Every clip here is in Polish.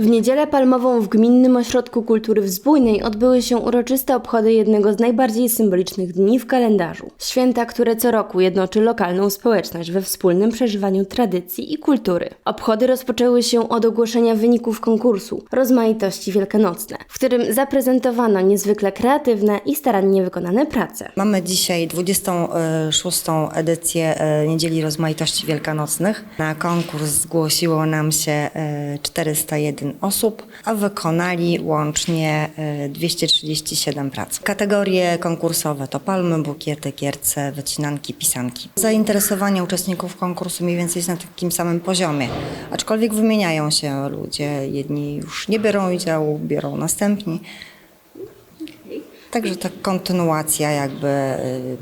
W niedzielę palmową w Gminnym Ośrodku Kultury w Zbójnej odbyły się uroczyste obchody jednego z najbardziej symbolicznych dni w kalendarzu. Święta, które co roku jednoczy lokalną społeczność we wspólnym przeżywaniu tradycji i kultury. Obchody rozpoczęły się od ogłoszenia wyników konkursu Rozmaitości Wielkanocne, w którym zaprezentowano niezwykle kreatywne i starannie wykonane prace. Mamy dzisiaj 26. edycję e, Niedzieli Rozmaitości Wielkanocnych. Na konkurs zgłosiło nam się e, 401 osób, a wykonali łącznie e, 237 prac. Kategorie konkursowe to palmy, bukiety, kierce, wycinanki, pisanki. Zainteresowanie uczestników konkursu mniej więcej jest na takim samym poziomie, aczkolwiek wymieniają się ludzie. Jedni już nie biorą udziału, biorą następni. Także ta kontynuacja jakby y,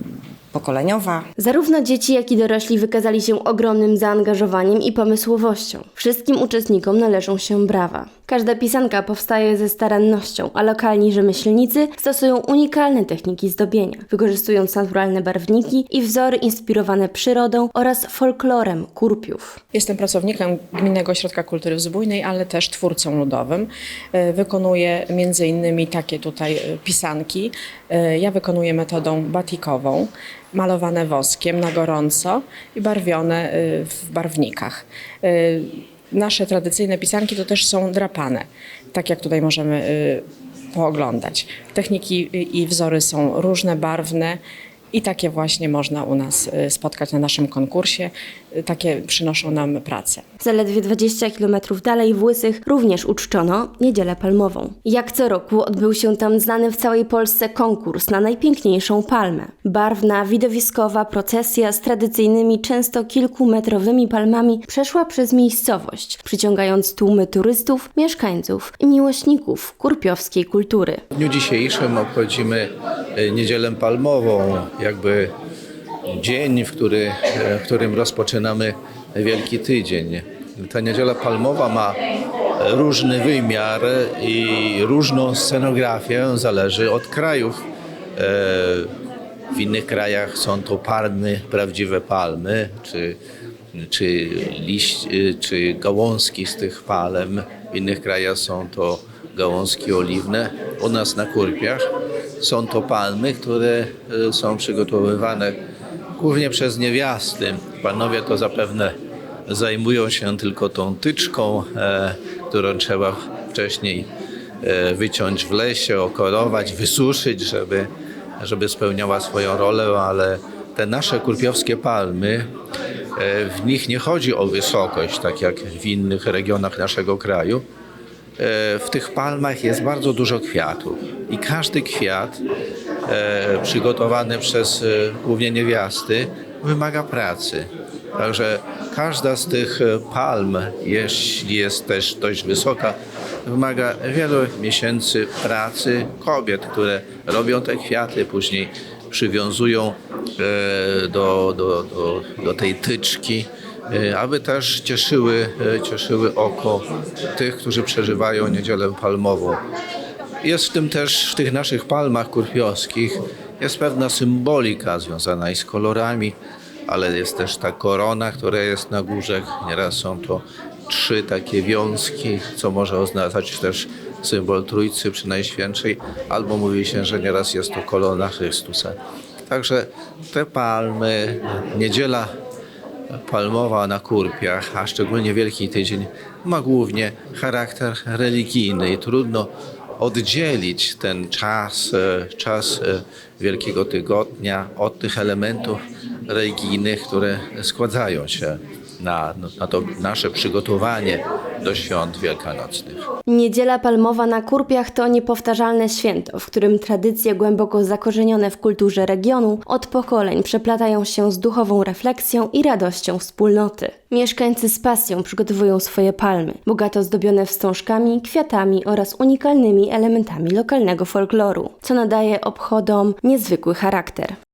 pokoleniowa. Zarówno dzieci, jak i dorośli wykazali się ogromnym zaangażowaniem i pomysłowością. Wszystkim uczestnikom należą się brawa. Każda pisanka powstaje ze starannością, a lokalni rzemieślnicy stosują unikalne techniki zdobienia, wykorzystując naturalne barwniki i wzory inspirowane przyrodą oraz folklorem kurpiów. Jestem pracownikiem Gminnego Ośrodka Kultury w Zbójnej, ale też twórcą ludowym. E, Wykonuję między innymi takie tutaj e, pisanki. E, Ja wykonuję metodą batikową, malowane woskiem na gorąco i barwione e, w barwnikach. E, Nasze tradycyjne pisanki to też są drapane, tak jak tutaj możemy e, pooglądać. Techniki i wzory są różne, barwne. I takie właśnie można u nas y, spotkać na naszym konkursie. Takie przynoszą nam pracę. Zaledwie 20 km dalej w Łysych również uczczono Niedzielę Palmową. Jak co roku odbył się tam znany w całej Polsce konkurs na najpiękniejszą palmę. Barwna, widowiskowa procesja z tradycyjnymi, często kilkumetrowymi palmami przeszła przez miejscowość, przyciągając tłumy turystów, mieszkańców i miłośników kurpiowskiej kultury. W dniu dzisiejszym obchodzimy e, Niedzielę Palmową, jakby dzień, w, który, e, w którym rozpoczynamy Wielki Tydzień. Ta Niedziela Palmowa ma różny wymiar i różną scenografię, zależy od krajów. E, W innych krajach są to palmy, prawdziwe palmy, czy, czy, liść, y, czy gałązki z tych palm. W innych krajach są to gałązki oliwne. U nas na Kurpiach są to palmy, które są przygotowywane głównie przez niewiasty. Panowie to zapewne zajmują się tylko tą tyczką, e, którą trzeba wcześniej e, wyciąć w lesie, okorować, wysuszyć, żeby, żeby spełniała swoją rolę, ale te nasze kurpiowskie palmy, e, w nich nie chodzi o wysokość, tak jak w innych regionach naszego kraju. W tych palmach jest bardzo dużo kwiatów i każdy kwiat przygotowany przez e, głównie niewiasty wymaga pracy. Także każda z tych e, palm, jeśli jest też dość wysoka, wymaga wielu miesięcy pracy kobiet, które robią te kwiaty, później przywiązują e, do, do, do, do tej tyczki, e, aby też cieszyły, e, cieszyły oko tych, którzy przeżywają niedzielę palmową. Jest w tym też, w tych naszych palmach kurpiowskich, jest pewna symbolika związana i z kolorami, ale jest też ta korona, która jest na górze. Nieraz są to trzy takie wiązki, co może oznaczać też symbol Trójcy przy Najświętszej, albo mówi się, że nieraz jest to kolona Chrystusa. Także te palmy, niedziela palmowa na Kurpiach, a szczególnie Wielki Tydzień, ma głównie charakter religijny i trudno oddzielić ten czas, e, czas e, Wielkiego Tygodnia od tych elementów religijnych, które składają się na, na to nasze przygotowanie do świąt wielkanocnych. Niedziela Palmowa na Kurpiach to niepowtarzalne święto, w którym tradycje głęboko zakorzenione w kulturze regionu od pokoleń przeplatają się z duchową refleksją i radością wspólnoty. Mieszkańcy z pasją przygotowują swoje palmy, bogato zdobione wstążkami, kwiatami oraz unikalnymi elementami lokalnego folkloru, co nadaje obchodom niezwykły charakter.